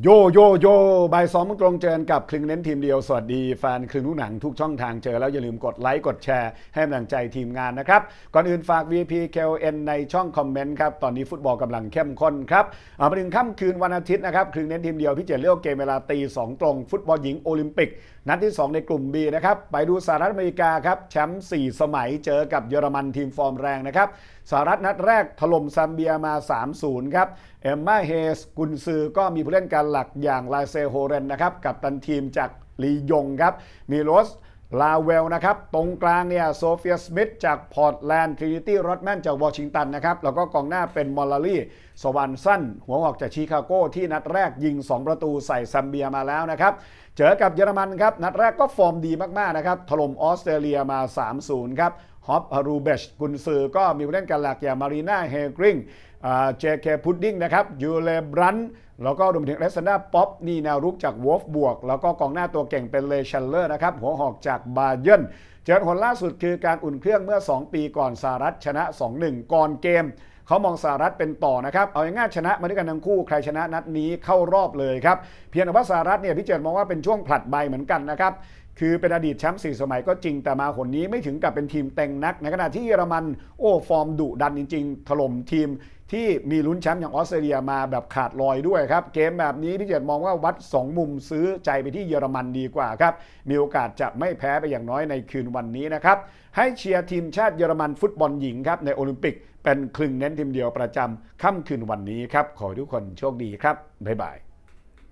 โยโยโยบายสองมงตรงเจอกันกับคลึงเน้นทีมเดียว สวัสดีแฟนคลึงลูกหนังทุกช่องทางเจอแล้วอย่าลืมกดไลค์กดแชร์ให้กำลังใจทีมงานนะครับ ก่อนอื่นฝาก VP KON ในช่องคอมเมนต์ครับ ตอนนี้ฟุตบอลกำลังเข้มข้นครับมาถึงค่ำคืนวันอาทิตย์นะครับ คลึงเน้นทีมเดียวพี่เจเลือกเกมเวลาตีสองตรง ฟุตบอลหญิงโอลิมปิก นัดที่ 2 ในกลุ่ม B นะครับไปดูสหรัฐอเมริกาครับแชมป์4สมัยเจอกับเยอรมันทีมฟอร์มแรงนะครับสหรัฐนัดแรกถล่มซัมเบียมา 3-0 ครับเอมมาเฮสกุนซือก็มีผู้เล่นการหลักอย่างลาเซโฮเรนนะครับกับตันทีมจากลียงครับมีโรสลาเวลนะครับ ตรงกลางเนี่ยโซเฟียสมิธจากพอร์ตแลนด์ทรินิตี้รอดแมนจากวอชิงตันนะครับ แล้วก็กองหน้าเป็นมอลลารีสวรรค์สั้น หัวหอกจากชิคาโกที่นัดแรกยิง 2 ประตูใส่ซัมเบียมาแล้วนะครับ เจอกับเยอรมันครับ นัดแรกก็ฟอร์มดีมาก ๆ นะครับ ถล่มออสเตรเลียมา 3-0 ครับฮอปฮารูเบชกุนซือก็มีผู้เล่นกันหลักอย่างมารีนาเฮกริงเจเคพุดดิ้งนะครับยูเลบรันแล้วก็รวมถึงเลสซานดาป๊อปนี่แนวรุกจากวอฟบวก แล้วก็กองหน้าตัวเก่งเป็นเลชันเลอร์นะครับ หัวหอกจากบาเยนเจอผลล่าสุดคือการอุ่นเครื่องเมื่อ 2 ปีก่อนสหรัฐชนะ 2-1 ก่อนเกม เขามองสหรัฐเป็นต่อนะครับ เอาง่ายชนะมาด้วยกันทั้งคู่ ใครชนะนัดนี้เข้ารอบเลยครับ เพียงแต่ว่าสหรัฐเนี่ยพี่เจนมองว่าเป็นช่วงผลัดใบเหมือนกันนะครับคือเป็นอดีตแชมป์สี่สมัยก็จริงแต่มาหนนี้ไม่ถึงกับเป็นทีมเต็งนัก ในขณะที่เยอรมันโอ้ฟอร์มดุดันจริง ๆ ถล่มทีมที่มีลุ้นแชมป์อย่างออสเตรเลียมาแบบขาดลอยด้วยครับ เกมแบบนี้พี่เจตมองว่าวัด 2 มุมซื้อใจไปที่เยอรมันดีกว่าครับ มีโอกาสจะไม่แพ้ไปอย่างน้อยในคืนวันนี้นะครับ ให้เชียร์ทีมชาติเยอรมันฟุตบอลหญิงครับในโอลิมปิกเป็นคลึงเน้นทีมเดียวประจำค่ำคืนวันนี้ครับขอทุกคนโชคดีครับบ๊ายบาย